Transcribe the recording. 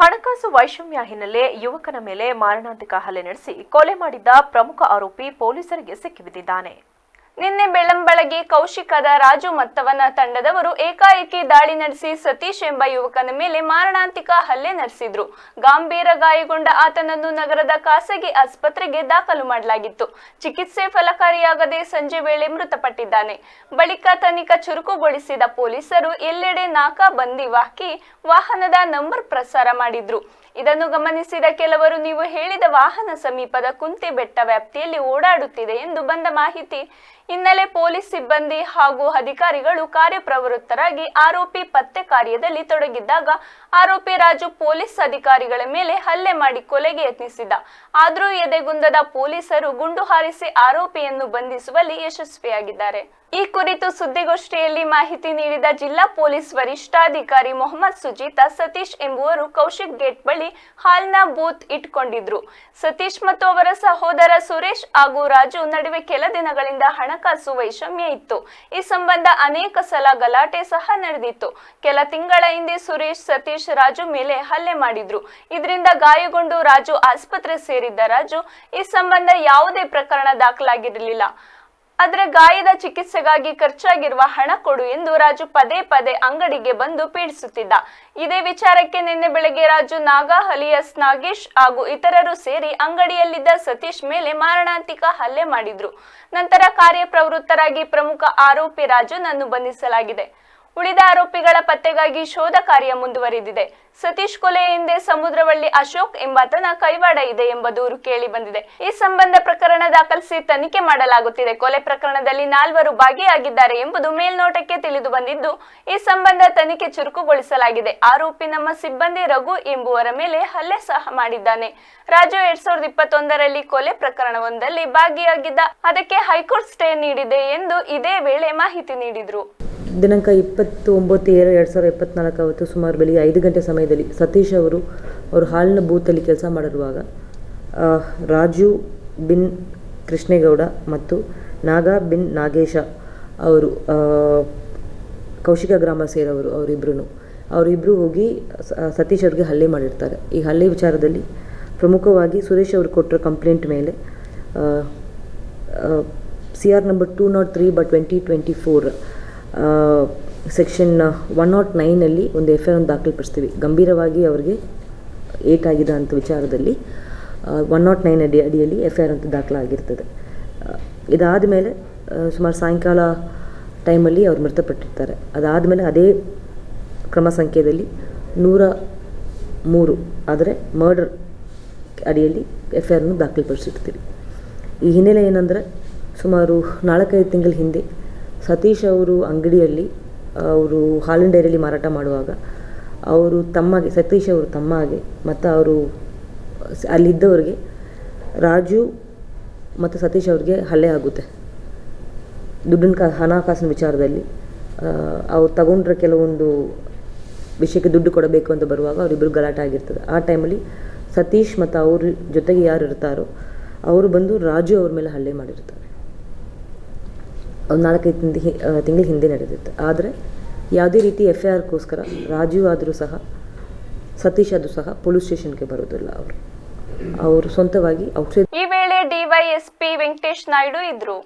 ಹಣಕಾಸು ವೈಷಮ್ಯ ಹಿನ್ನೆಲೆ ಯುವಕನ ಮೇಲೆ ಮಾರಣಾಂತಿಕ ಹಲ್ಲೆ ನಡೆಸಿ ಕೊಲೆ ಮಾಡಿದ್ದ ಪ್ರಮುಖ ಆರೋಪಿ ಪೊಲೀಸರಿಗೆ ಸಿಕ್ಕಿಬಿದ್ದಿದ್ದಾನೆ. ನಿನ್ನೆ ಬೆಳ್ಳಂಬೆಳಗ್ಗೆ ಕೌಶಿಕದ ರಾಜು ಮತ್ತವನ ತಂಡದವರು ಏಕಾಏಕಿ ದಾಳಿ ನಡೆಸಿ ಸತೀಶ್ ಎಂಬ ಯುವಕನ ಮೇಲೆ ಮಾರಣಾಂತಿಕ ಹಲ್ಲೆ ನಡೆಸಿದ್ರು. ಗಂಭೀರ ಗಾಯಗೊಂಡ ಆತನನ್ನು ನಗರದ ಖಾಸಗಿ ಆಸ್ಪತ್ರೆಗೆ ದಾಖಲು ಮಾಡಲಾಗಿತ್ತು. ಚಿಕಿತ್ಸೆ ಫಲಕಾರಿಯಾಗದೆ ಸಂಜೆ ವೇಳೆ ಮೃತಪಟ್ಟಿದ್ದಾನೆ. ಬಳಿಕ ತನಿಖಾ ಚುರುಕುಗೊಳಿಸಿದ ಪೊಲೀಸರು ಎಲ್ಲೆಡೆ ನಾಕಾ ಬಂದಿ ಹಾಕಿ ವಾಹನದ ನಂಬರ್ ಪ್ರಸಾರ ಮಾಡಿದ್ರು. ಇದನ್ನು ಗಮನಿಸಿದ ಕೆಲವರು, ನೀವು ಹೇಳಿದ ವಾಹನ ಸಮೀಪದ ಕುಂತೆ ಬೆಟ್ಟ ವ್ಯಾಪ್ತಿಯಲ್ಲಿ ಓಡಾಡುತ್ತಿದೆ ಎಂದು ಬಂದ ಮಾಹಿತಿ ಹಿನ್ನೆಲೆ ಪೊಲೀಸ್ ಸಿಬ್ಬಂದಿ ಹಾಗೂ ಅಧಿಕಾರಿಗಳು ಕಾರ್ಯಪ್ರವೃತ್ತರಾಗಿ ಆರೋಪಿ ಪತ್ತೆ ಕಾರ್ಯದಲ್ಲಿ ತೊಡಗಿದ್ದಾಗ ಆರೋಪಿ ರಾಜು ಪೊಲೀಸ್ ಅಧಿಕಾರಿಗಳ ಮೇಲೆ ಹಲ್ಲೆ ಮಾಡಿ ಕೊಲೆಗೆ ಯತ್ನಿಸಿದ ಆದರೂ ಎದೆಗುಂದದ ಪೊಲೀಸರು ಗುಂಡು ಹಾರಿಸಿ ಆರೋಪಿಯನ್ನು ಬಂಧಿಸುವಲ್ಲಿ ಯಶಸ್ವಿಯಾಗಿದ್ದಾರೆ. ಈ ಕುರಿತು ಸುದ್ದಿಗೋಷ್ಠಿಯಲ್ಲಿ ಮಾಹಿತಿ ನೀಡಿದ ಜಿಲ್ಲಾ ಪೊಲೀಸ್ ವರಿಷ್ಠಾಧಿಕಾರಿ ಮೊಹಮ್ಮದ್ ಸುಜೀತಾ, ಸತೀಶ್ ಎಂಬುವರು ಕೌಶಿಕ್ ಗೇಟ್ ಬಳಿ ಹಾಲ್ನ ಬೂತ್ ಇಟ್ಕೊಂಡಿದ್ರು. ಸತೀಶ್ ಮತ್ತು ಅವರ ಸಹೋದರ ಸುರೇಶ್ ಹಾಗೂ ರಾಜು ನಡುವೆ ಕೆಲ ದಿನಗಳಿಂದ ಹಣಕಾಸು ವೈಷಮ್ಯ ಇತ್ತು. ಈ ಸಂಬಂಧ ಅನೇಕ ಸಲ ಗಲಾಟೆ ಸಹ ನಡೆದಿತ್ತು. ಕೆಲ ತಿಂಗಳ ಹಿಂದೆ ಸುರೇಶ್, ಸತೀಶ್, ರಾಜು ಮೇಲೆ ಹಲ್ಲೆ ಮಾಡಿದ್ರು. ಇದರಿಂದ ಗಾಯಗೊಂಡು ರಾಜು ಆಸ್ಪತ್ರೆ ಸೇರಿದ್ದ ರಾಜು ಈ ಸಂಬಂಧ ಯಾವುದೇ ಪ್ರಕರಣ ದಾಖಲಾಗಿರಲಿಲ್ಲ. ಆದ್ರೆ ಗಾಯದ ಚಿಕಿತ್ಸೆಗಾಗಿ ಖರ್ಚಾಗಿರುವ ಹಣ ಕೊಡು ಎಂದು ರಾಜು ಪದೇ ಪದೇ ಅಂಗಡಿಗೆ ಬಂದು ಪೀಡಿಸುತ್ತಿದ್ದ. ಇದೇ ವಿಚಾರಕ್ಕೆ ನಿನ್ನೆ ಬೆಳಗ್ಗೆ ರಾಜು ನಾಗಾಹಲಿಯಸ್ ನಾಗೇಶ್ ಹಾಗೂ ಇತರರು ಸೇರಿ ಅಂಗಡಿಯಲ್ಲಿದ್ದ ಸತೀಶ್ ಮೇಲೆ ಮಾರಣಾಂತಿಕ ಹಲ್ಲೆ ಮಾಡಿದ್ರು. ನಂತರ ಕಾರ್ಯಪ್ರವೃತ್ತರಾಗಿ ಪ್ರಮುಖ ಆರೋಪಿ ರಾಜುನನ್ನು ಬಂಧಿಸಲಾಗಿದೆ. ಉಳಿದ ಆರೋಪಿಗಳ ಪತ್ತೆಗಾಗಿ ಶೋಧ ಕಾರ್ಯ ಮುಂದುವರಿದಿದೆ. ಸತೀಶ್ ಕೊಲೆ ಹಿಂದೆ ಸಮುದ್ರವಳ್ಳಿ ಅಶೋಕ್ ಎಂಬಾತನ ಕೈವಾಡ ಇದೆ ಎಂಬ ದೂರು ಕೇಳಿ ಬಂದಿದೆ. ಈ ಸಂಬಂಧ ಪ್ರಕರಣ ದಾಖಲಿಸಿ ತನಿಖೆ ಮಾಡಲಾಗುತ್ತಿದೆ. ಕೊಲೆ ಪ್ರಕರಣದಲ್ಲಿ ನಾಲ್ವರು ಭಾಗಿಯಾಗಿದ್ದಾರೆ ಎಂಬುದು ಮೇಲ್ನೋಟಕ್ಕೆ ತಿಳಿದು ಬಂದಿದ್ದು, ಈ ಸಂಬಂಧ ತನಿಖೆ ಚುರುಕುಗೊಳಿಸಲಾಗಿದೆ. ಆರೋಪಿ ನಮ್ಮ ಸಿಬ್ಬಂದಿ ರಘು ಎಂಬುವರ ಮೇಲೆ ಹಲ್ಲೆ ಸಹ ಮಾಡಿದ್ದಾನೆ. ರಾಜು ಎರಡ್ ಸಾವಿರದ ಇಪ್ಪತ್ತೊಂದರಲ್ಲಿ ಕೊಲೆ ಪ್ರಕರಣವೊಂದರಲ್ಲಿ ಭಾಗಿಯಾಗಿದ್ದ, ಅದಕ್ಕೆ ಹೈಕೋರ್ಟ್ ಸ್ಟೇ ನೀಡಿದೆ ಎಂದು ಇದೇ ವೇಳೆ ಮಾಹಿತಿ ನೀಡಿದ್ರು. ದಿನಾಂಕ ಇಪ್ಪತ್ತು ಒಂಬತ್ತು ಎರಡು ಎರಡು ಸಾವಿರದ ಇಪ್ಪತ್ತ್ನಾಲ್ಕು ಅವತ್ತು ಸುಮಾರು ಬೆಳಿಗ್ಗೆ ಐದು ಗಂಟೆ ಸಮಯದಲ್ಲಿ ಸತೀಶ್ ಅವರು ಅವರು ಹಾಲಿನ ಬೂತಲ್ಲಿ ಕೆಲಸ ಮಾಡಿರುವಾಗ ರಾಜು ಬಿನ್ ಕೃಷ್ಣೇಗೌಡ ಮತ್ತು ನಾಗಾ ಬಿನ್ ನಾಗೇಶ ಅವರು ಕೌಶಿಕ ಗ್ರಾಮ ಸೇರವರು ಅವರಿಬ್ಬರೂ ಅವರಿಬ್ಬರು ಹೋಗಿ ಸತೀಶ್ ಅವ್ರಿಗೆ ಹಲ್ಲೆ ಮಾಡಿರ್ತಾರೆ. ಈ ಹಲ್ಲೆ ವಿಚಾರದಲ್ಲಿ ಪ್ರಮುಖವಾಗಿ ಸುರೇಶ್ ಅವರು ಕೊಟ್ಟಿರೋ ಕಂಪ್ಲೇಂಟ್ ಮೇಲೆ C R number two not three but twenty twenty four section one not ನೈನಲ್ಲಿ ಒಂದು ಎಫ್ ಐ ಆರ್ ದಾಖಲಿಪಡಿಸ್ತೀವಿ. ಗಂಭೀರವಾಗಿ ಅವರಿಗೆ ಏಟ್ ಆಗಿದೆ ಅಂತ ವಿಚಾರದಲ್ಲಿ ಒನ್ ನಾಟ್ ನೈನ್ ಅಡಿ ಅಡಿಯಲ್ಲಿ ಎಫ್ ಐ ಆರ್ ಅಂತ ದಾಖಲಾಗಿರ್ತದೆ. ಇದಾದ ಮೇಲೆ ಸುಮಾರು ಸಾಯಂಕಾಲ ಟೈಮಲ್ಲಿ ಅವ್ರು ಮೃತಪಟ್ಟಿರ್ತಾರೆ. ಅದಾದ ಮೇಲೆ ಅದೇ ಕ್ರಮ ಸಂಖ್ಯೆಯಲ್ಲಿ ನೂರ ಮೂರು ಆದರೆ ಮರ್ಡರ್ ಅಡಿಯಲ್ಲಿ ಎಫ್ ಐ ಆರ್ನ ದಾಖಲಿಪಡಿಸಿರ್ತೀವಿ. ಈ ಹಿನ್ನೆಲೆ ಏನಂದರೆ ಸುಮಾರು ನಾಲ್ಕೈದು ತಿಂಗಳ ಹಿಂದೆ ಸತೀಶ್ ಅವರು ಅಂಗಡಿಯಲ್ಲಿ ಅವರು ಹಾಲಿನ ಡೈರಿಯಲ್ಲಿ ಮಾರಾಟ ಮಾಡುವಾಗ, ಅವರು ತಮ್ಮಗೆ, ಸತೀಶ್ ಅವರು ತಮ್ಮಗೆ, ಮತ್ತು ಅವರು ಅಲ್ಲಿದ್ದವ್ರಿಗೆ ರಾಜು ಮತ್ತು ಸತೀಶ್ ಅವ್ರಿಗೆ ಹಲ್ಲೆ ಆಗುತ್ತೆ. ದುಡ್ಡಿನ ಕಾ ಹಣಕಾಸಿನ ವಿಚಾರದಲ್ಲಿ ಅವ್ರು ತಗೊಂಡ್ರೆ ಕೆಲವೊಂದು ವಿಷಯಕ್ಕೆ ದುಡ್ಡು ಕೊಡಬೇಕು ಅಂತ ಬರುವಾಗ ಅವರಿಬ್ಬರು ಗಲಾಟೆ ಆಗಿರ್ತದೆ. ಆ ಟೈಮಲ್ಲಿ ಸತೀಶ್ ಮತ್ತು ಅವ್ರ ಜೊತೆಗೆ ಯಾರು ಇರ್ತಾರೋ, ಅವರು ಬಂದು ರಾಜು ಅವ್ರ ಮೇಲೆ ಹಲ್ಲೆ ಮಾಡಿರ್ತಾರೆ. ಒಂದು ನಾಲ್ಕೈದು ತಿಂದ ತಿಂಗಳ ಹಿಂದೆ ನಡೆದಿತ್ತು. ಆದರೆ ಯಾವುದೇ ರೀತಿ ಎಫ್ ಐ ಆರ್ಗೋಸ್ಕರ ರಾಜೀವ್ ಆದರೂ ಸಹ, ಸತೀಶ್ ಆದರೂ ಸಹ ಪೊಲೀಸ್ ಸ್ಟೇಷನ್ಗೆ ಬರೋದಿಲ್ಲ ಅವರು. ಅವರು ಸ್ವಂತವಾಗಿ ಔಟ್ಸೈಡ್ ಈ ವೇಳೆ ಡಿವೈಎಸ್ಪಿ ವೆಂಕಟೇಶ್ ನಾಯ್ಡು ಇದ್ರು.